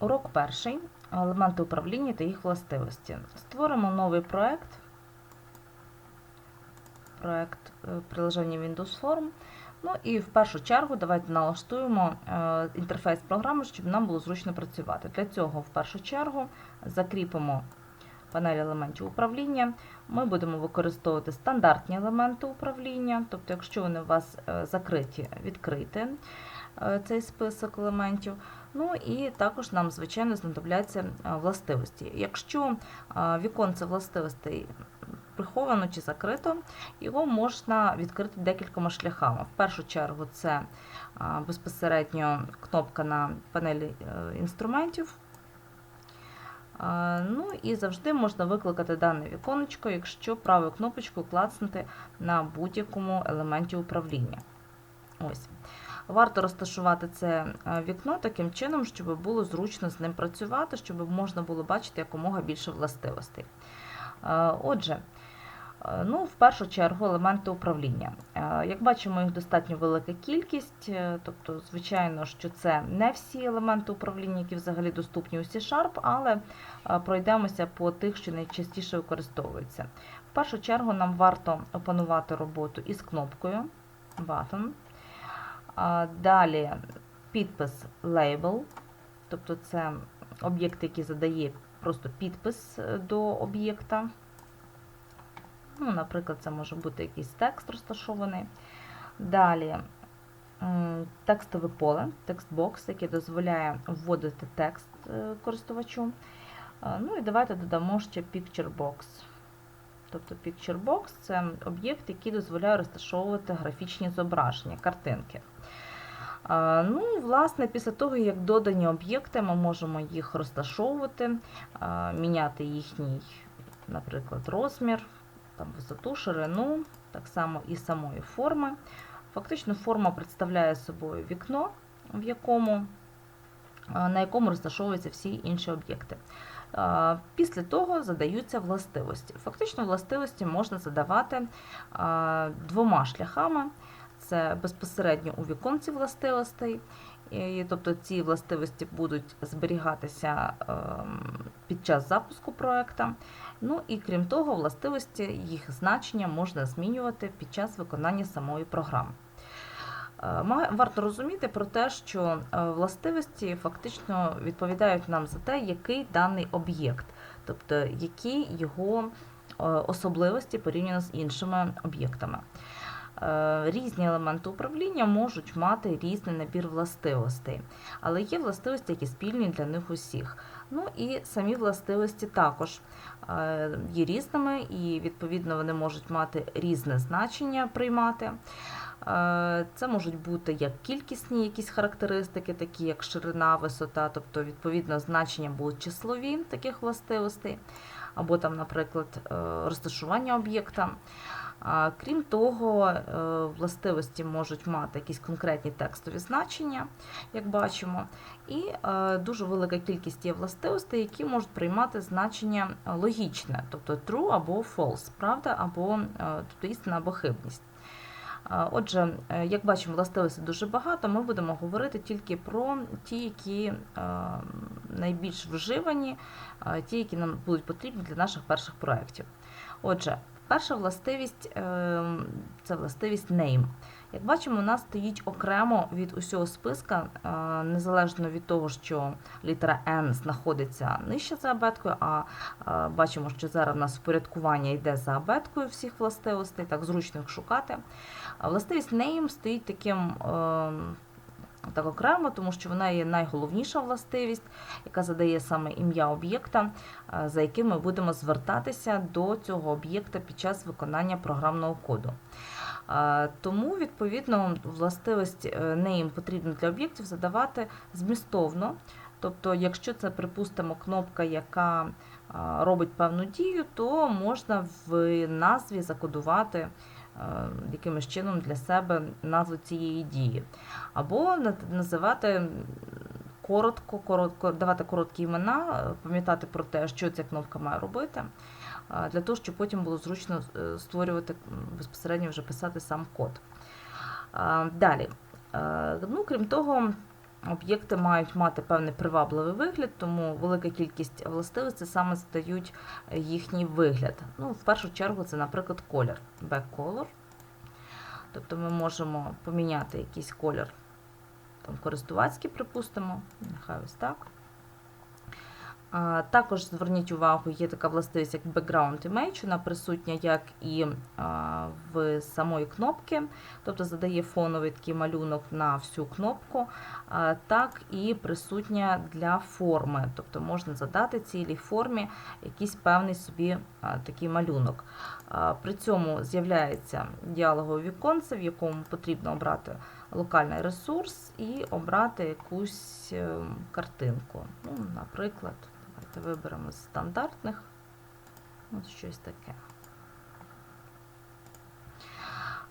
Урок перший. Елементи управління та їх властивості. Створимо новий проект. Проект е, приложення Windows Form. Ну і в першу чергу давайте налаштуємо е, інтерфейс програми, щоб нам було зручно працювати. Для цього в першу чергу закріпимо панель елементів управління. Ми будемо використовувати стандартні елементи управління, тобто, якщо вони у вас е, закриті, відкрити цей список елементів. Ну і також нам, звичайно, знадобляться е, властивості. Якщо е, віконце властивостей приховано чи закрито, його можна відкрити декількома шляхами. В першу чергу це е, безпосередньо кнопка на панелі інструментів. Ну і завжди можна викликати дане віконечко, якщо правою кнопочкою клацнути на будь-якому елементі управління. Ось. Варто розташувати це е, вікно таким чином, щоб було зручно з ним працювати, щоб можна було бачити якомога більше властивостей. Е, Отже, е, ну, в першу чергу елементи управління. Як бачимо, їх достатньо велика кількість, тобто, звичайно, що це не всі елементи управління, які взагалі доступні у C-Sharp, але пройдемося по тих, що найчастіше використовуються. В першу чергу нам варто опанувати роботу із кнопкою Button. Далі підпис Label, тобто це об'єкт, який задає просто підпис е, до об'єкта. Ну, Наприклад, це може бути якийсь текст розташований. Далі текстове поле, текстбокс, який дозволяє вводити текст е, користувачу. Е, Ну і давайте додамо ще Picture Box. Тобто Picture це об'єкт, який дозволяє розташовувати графічні зображення, картинки. Ну, власне, після того, як додані об'єкти, ми можемо їх розташовувати, міняти їхній, наприклад, розмір, там, висоту, ширину, так само і самої форми. Фактично, форма представляє собою вікно, в якому, на якому розташовуються всі інші об'єкти. Після того задаються властивості. Фактично, властивості можна задавати двома шляхами. Це безпосередньо у віконці властивостей, і, тобто ці властивості будуть зберігатися ем, під час запуску проекту. Ну і крім того, властивості, їх значення можна змінювати під час виконання самої програми. Е, Варто розуміти про те, що е, властивості фактично відповідають нам за те, який даний об'єкт, тобто які його е, особливості порівняно з іншими об'єктами. Е, Різні елементи управління можуть мати різний набір властивостей, але є властивості, які спільні для них усіх. Ну і самі властивості також е, є різними, і відповідно вони можуть мати різне значення приймати. Е, Це можуть бути як кількісні якісь характеристики, такі як ширина, висота, тобто відповідно значення будуть числові таких властивостей, або там, наприклад, розташування об'єкта. Крім того, е, властивості можуть мати якісь конкретні текстові значення, як бачимо, і е, дуже велика кількість є властивостей, які можуть приймати значення логічне, тобто true або false, правда, або е, тобто істина або хибність. Отже, як бачимо, властивостей дуже багато. Ми будемо говорити тільки про ті, які найбільш вживані, ті, які нам будуть потрібні для наших перших проєктів. Отже, перша властивість е, це властивість name. Як бачимо, нас стоїть окремо від усього списка, е, незалежно від того, що літера N знаходиться нижче за абеткою, а е, бачимо, що зараз у нас впорядкування йде за абеткою всіх властивостей, так зручно їх шукати. Властивість name стоїть таким е, так окремо, тому що вона є найголовніша властивість, яка задає саме ім'я об'єкта, е, за яким ми будемо звертатися до цього об'єкта під час виконання програмного коду. Е, Тому, відповідно, властивість е, name потрібно для об'єктів задавати змістовно. Тобто, якщо це, припустимо, кнопка, яка робить певну дію, то можна в назві закодувати якимось чином для себе назву цієї дії. Або називати коротко, коротко, давати короткі імена, е, пам'ятати про те, що ця кнопка має робити, е, для того, щоб потім було зручно е, створювати безпосередньо вже писати сам код. Е, Далі. Е, Ну, крім того, об'єкти мають мати певний привабливий вигляд, тому велика кількість властивостей саме стають їхній вигляд. Ну, в першу чергу, це, наприклад, колір. Backcolor. Тобто ми можемо поміняти якийсь колір там, користувацький, припустимо, нехай ось так. Також зверніть увагу, є така властивість, як background image, вона присутня як і в самої кнопки, тобто задає фоновий такий малюнок на всю кнопку, так і присутня для форми, тобто можна задати цілій формі якийсь певний собі такий малюнок. При цьому з'являється діалогове віконце, в якому потрібно обрати локальний ресурс і обрати якусь е, картинку. Ну, наприклад, давайте виберемо з стандартних. Ось щось таке.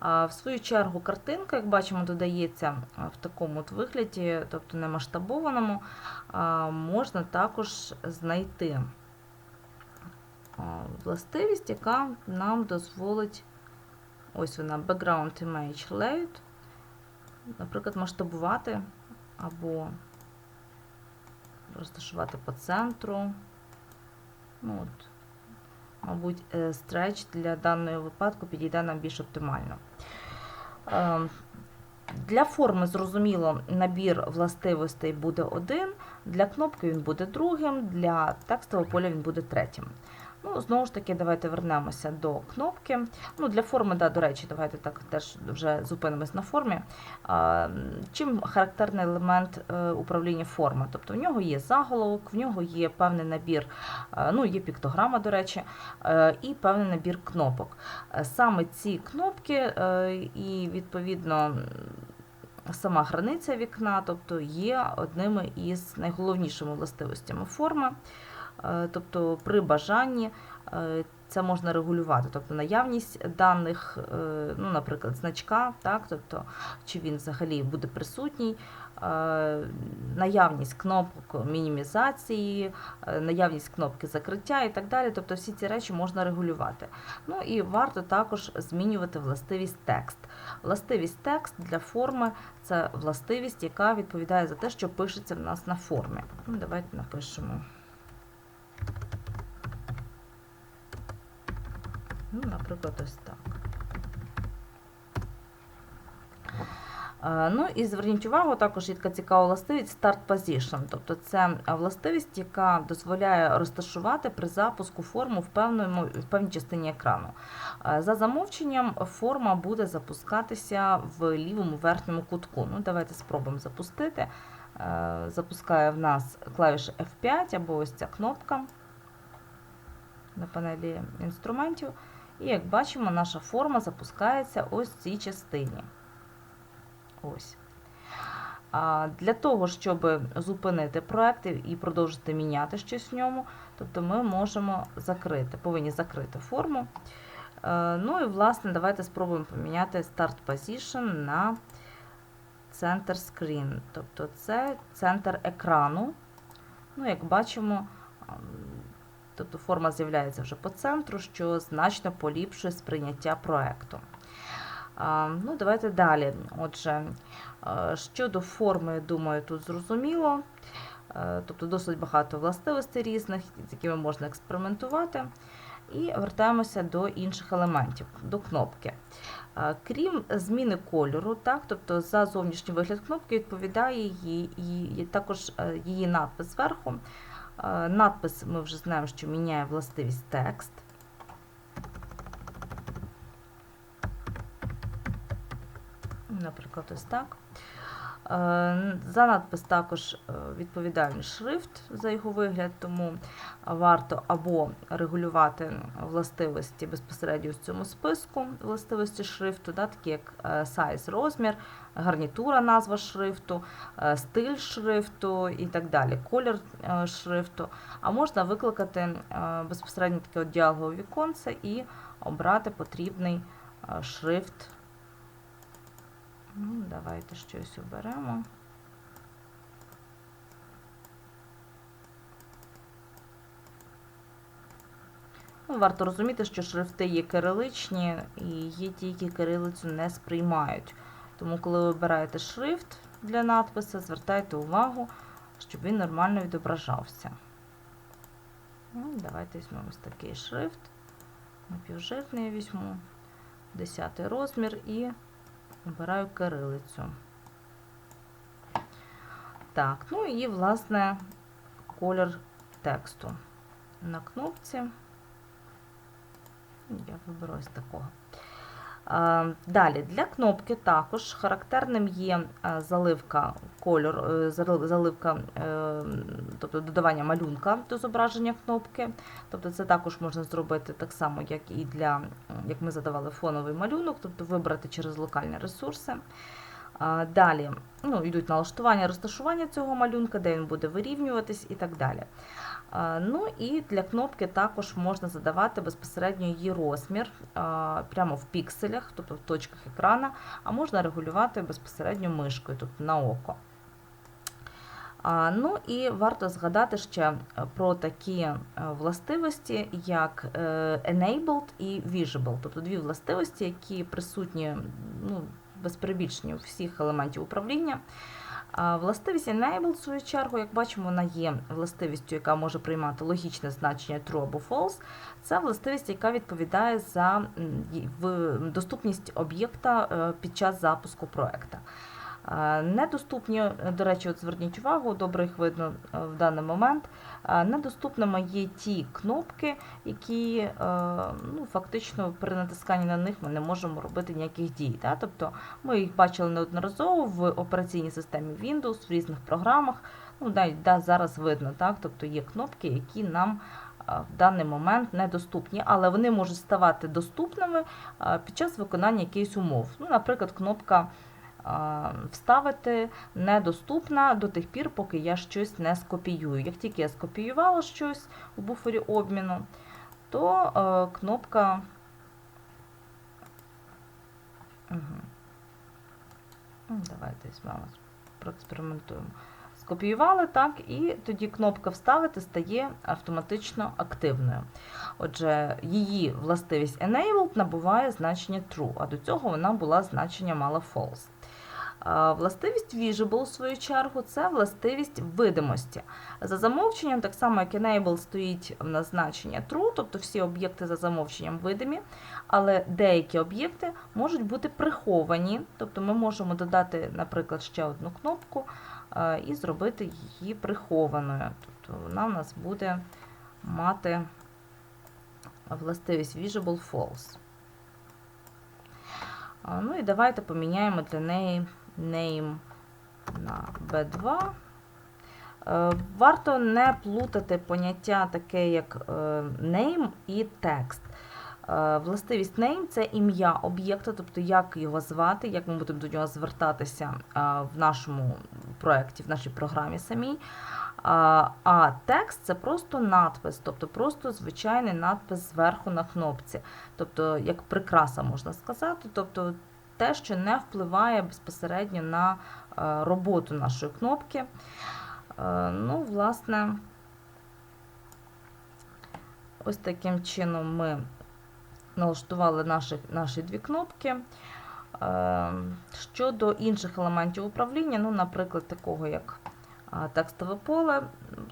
В свою чергу картинка, як бачимо, додається в такому от вигляді, тобто не масштабованому, можна також знайти властивість, яка нам дозволить, ось вона, background image layout, наприклад, масштабувати або розташувати по центру. Ну, от, мабуть, стреч для даного випадку підійде нам більш оптимально. Е, Для форми, зрозуміло, набір властивостей буде один, для кнопки він буде другим, для текстового поля він буде третім. Ну, знову ж таки, давайте вернемося до кнопки. Ну, Для форми, да, до речі, давайте так теж вже зупинимось на формі. Чим характерний елемент е, управління форми? Тобто в нього є заголовок, в нього є певний набір, е, ну, є піктограма, до речі, е, і певний набір кнопок. Саме ці кнопки і, відповідно, сама границя вікна, тобто є одними із найголовнішими властивостями форми. Е, Тобто при бажанні е, це можна регулювати, тобто наявність даних, е, ну, наприклад, значка, так, тобто, чи він взагалі буде присутній, наявність кнопок мінімізації, наявність кнопки закриття і так далі. Тобто всі ці речі можна регулювати. Ну і варто також змінювати властивість текст. Властивість текст для форми це властивість, яка відповідає за те, що пишеться в нас на формі. Ну, Давайте напишемо. Ну, наприклад, ось так. Е, Ну і зверніть увагу, також є така цікава властивість Start Position. Тобто це властивість, яка дозволяє розташувати при запуску форму в, певному, в певній частині екрану. Е, За замовченням форма буде запускатися в лівому верхньому кутку. Ну, Давайте спробуємо запустити. Е, Запускає в нас клавіша F5 або ось ця кнопка на панелі інструментів. І як бачимо, наша форма запускається ось в цій частині. Ось. А Для того, щоб зупинити проект і продовжити міняти щось в ньому, тобто ми можемо закрити, повинні закрити форму. Е, Ну і, власне, давайте спробуємо поміняти Start Position на Center Screen. Тобто це центр екрану. Ну, як бачимо, Тобто форма з'являється вже по центру, що значно поліпшує сприйняття проекту. Ну, Давайте далі. Отже, щодо форми, думаю, тут зрозуміло. Тобто досить багато властивостей різних, з якими можна експериментувати. І вертаємося до інших елементів, до кнопки. Крім зміни кольору, так, тобто за зовнішній вигляд кнопки відповідає її, її, також е, її надпис зверху. Е, Надпис ми вже знаємо, що міняє властивість текст. Наприклад, ось так. Е, За надпис також е, відповідальний шрифт за його вигляд, тому варто або регулювати властивості безпосередньо в цьому списку властивості шрифту, да, такі як size, розмір, гарнітура, назва шрифту, е, стиль шрифту і так далі, колір е, шрифту. А можна викликати е, безпосередньо таке діалогове віконце і обрати потрібний е, шрифт. Ну, Давайте щось оберемо. Ну, Варто розуміти, що шрифти є кириличні і є ті, які кирилицю не сприймають. Тому, коли ви обираєте шрифт, для надпису, звертайте увагу, щоб він нормально відображався. Ну, давайте візьмемо ось такий шрифт. Напівжирний візьму. 10 розмір і обираю кирилицю. Так, ну і, власне, колір тексту. На кнопці. Я виберу ось такого. А, Далі, для кнопки також характерним є е, заливка кольор, е, заливка, е, тобто додавання малюнка до зображення кнопки. Тобто це також можна зробити так само, як і для, як ми задавали фоновий малюнок, тобто вибрати через локальні ресурси. Далі ну, йдуть налаштування, розташування цього малюнка, де він буде вирівнюватись і так далі. Ну і для кнопки також можна задавати безпосередньо її розмір прямо в пікселях, тобто в точках екрана, а можна регулювати безпосередньо мишкою, тобто на око. Ну і варто згадати ще е, про такі е, властивості, як е, enabled і visible, тобто дві властивості, які присутні ну, без перебільшення всіх елементів управління. Властивість Enable, в свою чергу, як бачимо, вона є властивістю, яка може приймати логічне значення true або false. Це властивість, яка відповідає за доступність об'єкта е, під час запуску проекту. Недоступні, до речі, от зверніть увагу, добре їх видно е, в даний момент. Недоступними є ті кнопки, які е, ну, фактично при натисканні на них ми не можемо робити ніяких дій. Да? Тобто ми їх бачили неодноразово в операційній системі Windows, в різних програмах. Ну, навіть да, зараз видно, так? тобто є кнопки, які нам е, в даний момент недоступні, але вони можуть ставати доступними під час виконання якихось умов. Ну, наприклад, кнопка Вставити недоступна до тих пір, поки я щось не скопіюю. Як тільки я скопіювала щось у буфері обміну, то е, кнопка. Угу. Давайте візьмемо, проекспериментуємо. Скопіювали, так, і тоді кнопка Вставити стає автоматично активною. Отже, її властивість Enabled набуває значення True, а до цього вона була значення мала False. Властивість Visible, в свою чергу, це властивість видимості. За замовченням, так само як Enable стоїть в нас значення True, тобто всі об'єкти за замовченням видимі, але деякі об'єкти можуть бути приховані, тобто ми можемо додати, наприклад, ще одну кнопку і зробити її прихованою. Тобто вона у нас буде мати властивість Visible False. Ну і давайте поміняємо для неї name на B2. Е, Варто не плутати поняття таке, як е, name і текст. Е, Властивість name це ім'я об'єкта, тобто як його звати, як ми будемо до нього звертатися е, в нашому проєкті, в нашій програмі самій. А текст це просто надпис, тобто просто звичайний надпис зверху на кнопці, тобто як прикраса можна сказати, тобто те, що не впливає безпосередньо на е, роботу нашої кнопки. Е, Ну, власне, ось таким чином ми налаштували наші, наші дві кнопки. Е, Щодо інших елементів управління, ну, наприклад, такого як текстове поле,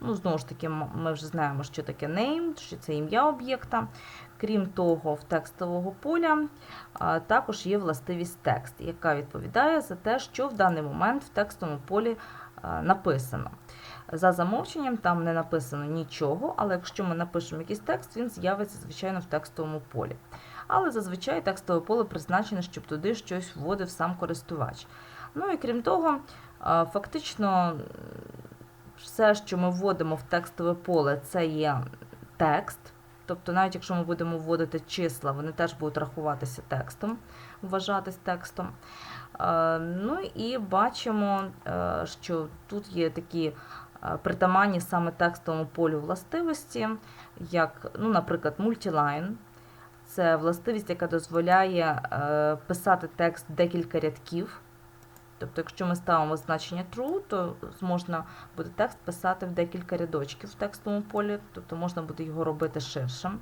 ну, знову ж таки, ми вже знаємо, що таке name, що це ім'я об'єкта. Крім того, в текстового поля також є властивість текст, яка відповідає за те, що в даний момент в текстовому полі написано. За замовченням там не написано нічого, але якщо ми напишемо якийсь текст, він з'явиться, звичайно, в текстовому полі. Але зазвичай текстове поле призначене, щоб туди щось вводив сам користувач. Ну і крім того, фактично все, що ми вводимо в текстове поле, це є текст. Тобто, навіть якщо ми будемо вводити числа, вони теж будуть рахуватися текстом, вважатись текстом. Ну і бачимо, е, що тут є такі е, притаманні саме текстовому полю властивості, як, ну, наприклад, мультилайн. Це властивість, яка дозволяє е, писати текст декілька рядків. Тобто, якщо ми ставимо значення true, то можна буде текст писати в декілька рядочків в текстовому полі, тобто можна буде його робити ширшим.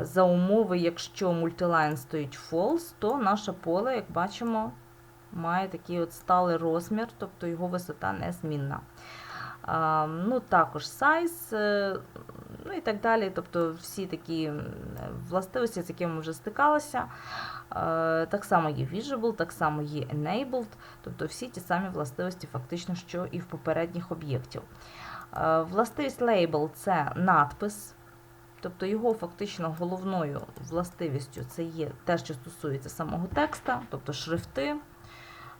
За умови, якщо мультилайн стоїть false, то наше поле, як бачимо, має такий от сталий розмір, тобто його висота незмінна. Ну, також size, е, ну і так далі. Тобто всі такі властивості, з якими ми вже стикалися. Е, Так само є visible, так само є enabled, тобто всі ті самі властивості, фактично, що і в попередніх об'єктів. Е, Властивість label – це надпис, тобто його фактично головною властивістю це є те, що стосується самого текста, тобто шрифти.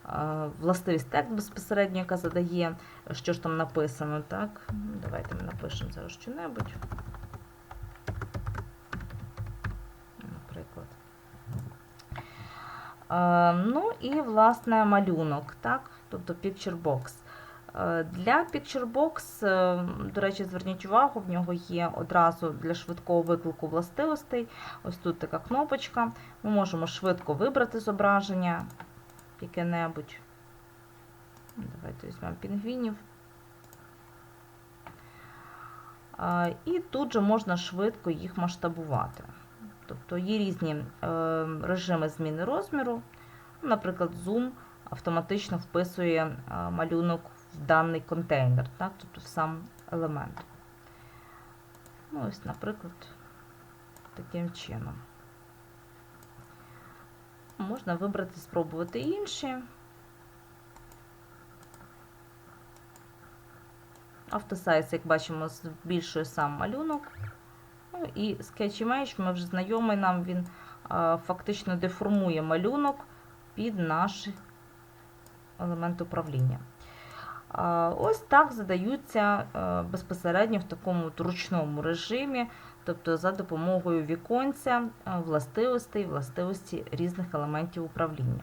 Е, Властивість текст безпосередньо, яка задає, що ж там написано. Так? Давайте ми напишемо зараз що-небудь. Наприклад. Е, Ну і, власне, малюнок, так? тобто Picture Box. Е, Для Picture Box, е, до речі, зверніть увагу, в нього є одразу для швидкого виклику властивостей. Ось тут така кнопочка. Ми можемо швидко вибрати зображення яке-небудь. Давайте візьмемо пінгвінів. І тут же можна швидко їх масштабувати. Тобто є різні е, режими зміни розміру. Наприклад, Zoom автоматично вписує е, малюнок в даний контейнер, так? тобто в сам елемент. Ну, ось, наприклад, таким чином. Можна вибрати, спробувати інші. Автосайз, як бачимо, збільшує сам малюнок. І Image, ми вже знайомий нам, він фактично деформує малюнок під наш елемент управління. Ось так задаються безпосередньо в такому ручному режимі, тобто за допомогою віконця властивостей, властивості різних елементів управління.